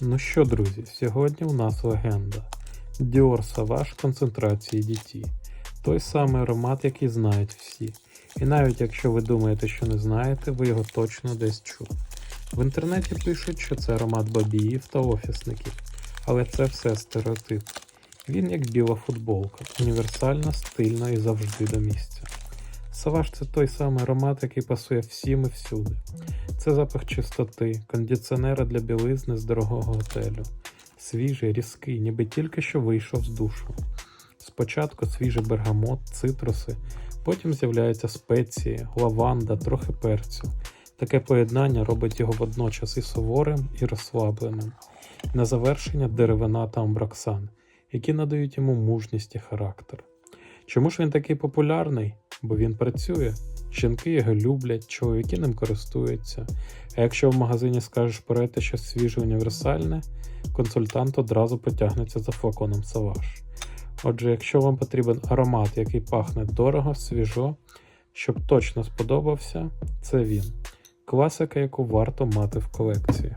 Ну що, друзі, сьогодні у нас легенда. Dior Sauvage концентрації DT. Той самий аромат, який знають всі. І навіть якщо ви думаєте, що не знаєте, ви його точно десь чули. В інтернеті пишуть, що це аромат бабіїв та офісників, але це все стереотип. Він як біла футболка, універсальна, стильна і завжди до місця. Саваж це той самий аромат, який пасує всім і всюди. Це запах чистоти, кондиціонера для білизни з дорогого готелю. Свіжий, різкий, ніби тільки що вийшов з душу. Спочатку свіжий бергамот, цитруси, потім з'являються спеції, лаванда, трохи перцю. Таке поєднання робить його водночас і суворим, і розслабленим. На завершення деревина та амброксан, які надають йому мужність і характер. Чому ж він такий популярний? Бо він працює. Жінки його люблять, чоловіки ним користуються. А якщо в магазині скажеш порати щось свіже універсальне, консультант одразу потягнеться за флаконом Саваж. Отже, якщо вам потрібен аромат, який пахне дорого, свіжо, щоб точно сподобався, це він. Класика, яку варто мати в колекції.